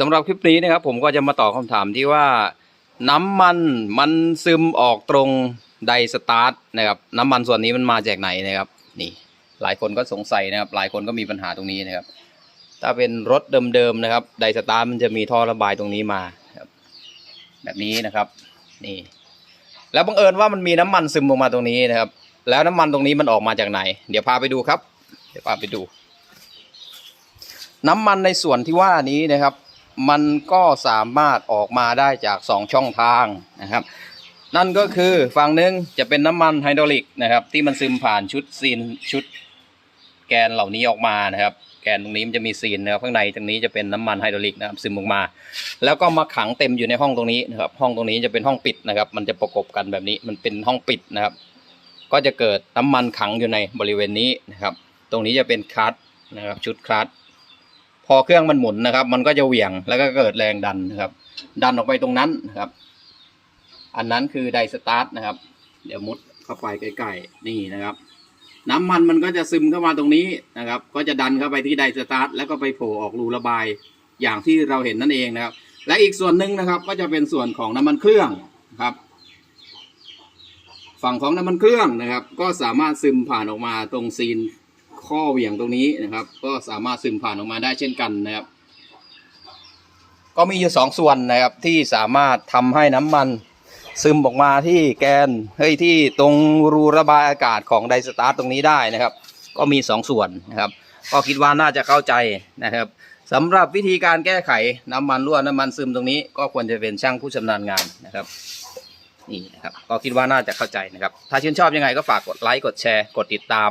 สำหรับคลิปนี้นะครับผมก็จะมาตอบคำถามที่ว่า น้ำมันมันซึมออกตรงไดสตาร์ทนะครับน้ำมันส่วนนี้มันมาจากไหนนะครับ นี่หลายคนก็สงสัยนะครับ หลายคนก็มีปัญหาตรงนี้นะครับ ถ้าเป็นรถเดิมๆนะครับ ไดสตาร์ทมันจะมีท่อระบายตรงนี้มาครับ แบบนี้นะครับ นี่ แล้วบังเอิญว่ามันมีน้ำมันซึมออกมาตรงนี้นะครับ แล้วน้ำมันตรงนี้มันออกมาจากไหน เดี๋ยวพาไปดูครับ เดี๋ยวพาไปดู น้ำมันในส่วนที่ว่านี้นะครับ มันก็สามารถออกมาได้จากสองช่องทางนะครับ นั่นก็คือฝั่งหนึ่งจะเป็นน้ำมันไฮดรอลิกนะครับ ที่มันซึมผ่านชุดซีนชุดแกนเหล่านี้ออกมานะครับ แกนตรงนี้มันจะมีซีนนะครับข้างในตรงนี้จะเป็นน้ำมันไฮดรอลิกนะครับซึมออกมา แล้วก็มาขังเต็มอยู่ในห้องตรงนี้นะครับ ห้องตรงนี้จะเป็นห้องปิดนะครับ มันจะประกบกันแบบนี้มันเป็นห้องปิดนะครับ ก็จะเกิดน้ำมันขังอยู่ในบริเวณนี้นะครับ ตรงนี้จะเป็นคลัตนะครับชุดคลัต อเครื่องมันหมุนนะครับ มันก็จะเหวี่ยงแล้วก็เกิดแรงดันนะครับ ดันออกไปตรงนั้นนะครับ อันนั้นคือไดสตาร์ทนะครับ เดี๋ยวมุดเข้าไปใกล้ๆนี่นะครับ น้ำมันมันก็จะซึมเข้ามาตรงนี้นะครับ ก็จะดันเข้าไปที่ไดสตาร์ทแล้วก็ไปโผล่ออกรูระบายอย่างที่เราเห็นนั่นเองนะครับ และอีกส่วนหนึ่งนะครับ ก็จะเป็นส่วนของน้ำมันเครื่องครับ ฝั่งของน้ำมันเครื่องนะครับ ก็สามารถซึมผ่านออกมาตรงซีน ข้อเหวี่ยงตรงนี้นะครับ ก็สามารถซึมผ่านออกมาได้เช่นกันนะครับ ก็มีอยู่สองส่วนนะครับที่สามารถทำให้น้ำมันซึมออกมาที่แกนเฮ้ยที่ตรงรูระบายอากาศของไดสตาร์ตรงนี้ได้นะครับ ก็มีสองส่วนนะครับ ก็คิดว่าน่าจะเข้าใจนะครับสำหรับวิธีการแก้ไขน้ำมันรั่วน้ำมันซึมตรงนี้ ก็ควรจะเป็นช่างผู้ชำนาญงานนะครับนี่นะครับก็คิดว่าน่าจะเข้าใจนะครับ ถ้าชื่นชอบยังไงก็ฝากกดไลค์กดแชร์ กดติดตาม